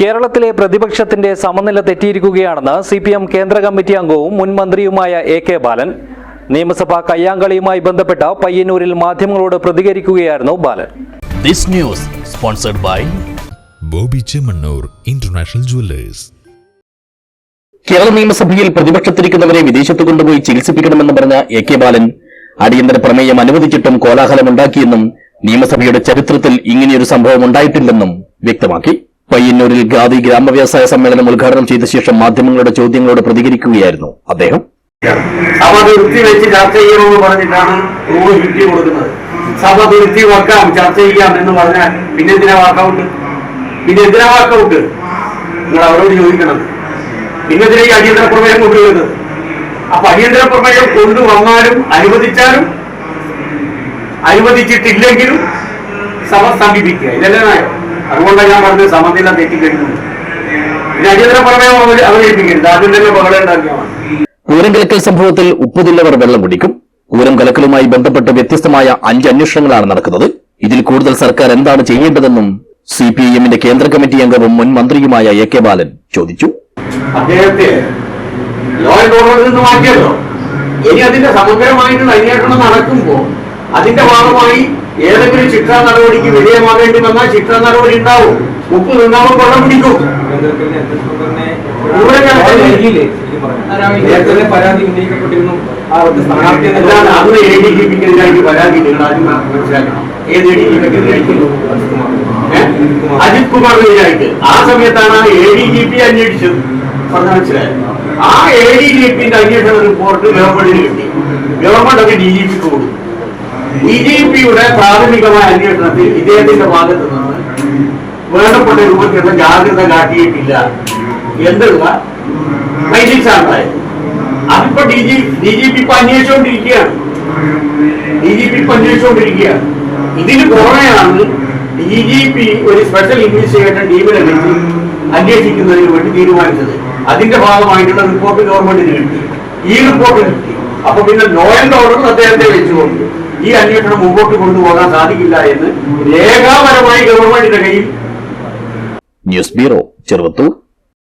കേരളത്തിലെ പ്രതിപക്ഷത്തിന്റെ സമനില തെറ്റിയിരിക്കുകയാണെന്ന് സി പി എം കേന്ദ്ര കമ്മിറ്റി അംഗവും മുൻ മന്ത്രിയുമായ എ കെ ബാലൻ നിയമസഭാ കയ്യാങ്കളിയുമായി ബന്ധപ്പെട്ട പയ്യന്നൂരിൽ മാധ്യമങ്ങളോട് പ്രതികരിക്കുകയായിരുന്നു Balan. This news sponsored by Bobby Chemmanur international jewellers. Kerala നിയമസഭയിൽ പ്രതിപക്ഷത്തിരിക്കുന്നവരെ വിദേശത്ത് കൊണ്ടുപോയി ചികിത്സിപ്പിക്കണമെന്ന് പറഞ്ഞ എ കെ ബാലൻ അടിയന്തര പ്രമേയം അനുവദിച്ചിട്ടും കോലാഹലമുണ്ടാക്കിയെന്നും നിയമസഭയുടെ ചരിത്രത്തിൽ ഇങ്ങനെയൊരു സംഭവം ഉണ്ടായിട്ടില്ലെന്നും വ്യക്തമാക്കി. പയ്യന്നൂരിൽ ഖാദി ഗ്രാമവ്യവസായ സമ്മേളനം ഉദ്ഘാടനം ചെയ്ത ശേഷം മാധ്യമങ്ങളുടെ ചോദ്യങ്ങളോട് പ്രതികരിക്കുകയായിരുന്നു അദ്ദേഹം. സഭ നിർത്തി വെച്ച് ചർച്ച ചെയ്യണമെന്ന് പറഞ്ഞിട്ടാണ് റൂൾ കിട്ടി കൊടുക്കുന്നത്. സഭ നിർത്തി വെക്കാം ചർച്ച ചെയ്യാം എന്ന് പറഞ്ഞാൽ പിന്നെ എന്തിനാ വാക്കൗട്ട്? പിന്നെ എന്തിനാ വാക്കൗട്ട്? നിങ്ങൾ അവരോട് ചോദിക്കണം. പിന്നെ എന്തിനാ ഈ അടിയന്തര പ്രമേയം കൊണ്ടുവരുന്നത്? അപ്പൊ അടിയന്തര പ്രമേയം കൊണ്ടുവന്നാലും അനുവദിച്ചാലും അനുവദിച്ചിട്ടില്ലെങ്കിലും സഭ സമീപിക്കുക ഇതല്ലേ നയം അതുകൊണ്ടാണ് ഞാൻ പറഞ്ഞത് സമനില തെറ്റിക്കഴിഞ്ഞു പിന്നെ അടിയന്തര പ്രമേയം അവതരിപ്പിക്കരുത്. ആദ്യം തന്നെ ബഹളം ഉണ്ടാക്കിയാൽ മതി പൂരം കലക്കൽ സംഭവത്തിൽ ഉപ്പുതില്ലവർ വെള്ളം കുടിക്കും. പൂരം കലക്കലുമായി ബന്ധപ്പെട്ട് വ്യത്യസ്തമായ അഞ്ച് അന്വേഷണങ്ങളാണ് നടക്കുന്നത്. ഇതിൽ കൂടുതൽ സർക്കാർ എന്താണ് ചെയ്യേണ്ടതെന്നും സി പി ഐ എമ്മിന്റെ കേന്ദ്ര കമ്മിറ്റി അംഗവും മുൻ മന്ത്രിയുമായ എ കെ ബാലൻ ചോദിച്ചു. അദ്ദേഹത്തെ ലോ ആൻഡ് ഓർഡറിൽ നിന്ന് മാറ്റിയല്ലോ. ഇനി അതിന്റെ സമഗ്രമായിട്ടുള്ള അന്വേഷണം നടക്കുമ്പോൾ അതിന്റെ ഭാഗമായി ഏതെങ്കിലും ശിക്ഷാ നടപടിക്ക് വിധേയമാകേണ്ടി വന്നാൽ ശിക്ഷാ നടപടി ഉണ്ടാവും. ഉപ്പ് നിന്നാവും വെള്ളം പിടിക്കും പരാതി ഉന്നയിക്കപ്പെട്ടിരുന്നു. അന്ന് എ ഡി ജി പിക്കെതിരായിട്ട് പരാതി നിങ്ങൾ ആദ്യം മനസ്സിലാക്കണം. ഏത് എ ഡി ജി പിക്കെതിരായിട്ട്? അജിത് കുമാറിനെതിരായിട്ട്. ആ സമയത്താണ് ആ എ ഡി ജി പി അന്വേഷിച്ചത്. പറഞ്ഞ മനസ്സിലായത് ആ എ ഡി ജി പിന്റെ അന്വേഷണ റിപ്പോർട്ട് ഗവൺമെന്റിന് കിട്ടി. ഗവൺമെന്റ് അത് ഡി ജി പിക്ക് കൊടുത്തു. ഡി ജി പിയുടെ പ്രാഥമികമായ അന്വേഷണത്തിൽ ഇദ്ദേഹത്തിന്റെ ഭാഗത്ത് നിന്ന് വേണ്ടപ്പെട്ട രൂപത്തിലുള്ള ജാഗ്രത കാട്ടിയിട്ടില്ല. ആണ് ഉണ്ടായത് അതിപ്പോ D G D G P ഇപ്പൊ അന്വേഷിച്ചുകൊണ്ടിരിക്കുകയാണ് ഡി ജി പി ഇപ്പൊ അന്വേഷിച്ചുകൊണ്ടിരിക്കുകയാണ് ഇതിന് പുറമെയാണ് ഡി ജി പി ഒരു സ്പെഷ്യൽ ഇൻവെസ്റ്റിഗേഷൻ ടീമിനെ വെച്ച് അന്വേഷിക്കുന്നതിന് വേണ്ടി തീരുമാനിച്ചത്. അതിന്റെ ഭാഗമായിട്ടുള്ള റിപ്പോർട്ട് ഗവൺമെന്റിന് കിട്ടി. ഈ റിപ്പോർട്ട് കിട്ടി. അപ്പൊ പിന്നെ ലോ ആൻഡ് ഓർഡർ അദ്ദേഹത്തെ വെച്ചുകൊണ്ട് ഈ അന്വേഷണം മുമ്പോട്ട് കൊണ്ടുപോകാൻ സാധിക്കില്ല എന്ന് രേഖാപരമായി ഗവൺമെന്റിന്റെ കയ്യിൽ ന്യൂസ് ബ്യൂറോ ചെറുവത്തൂർ.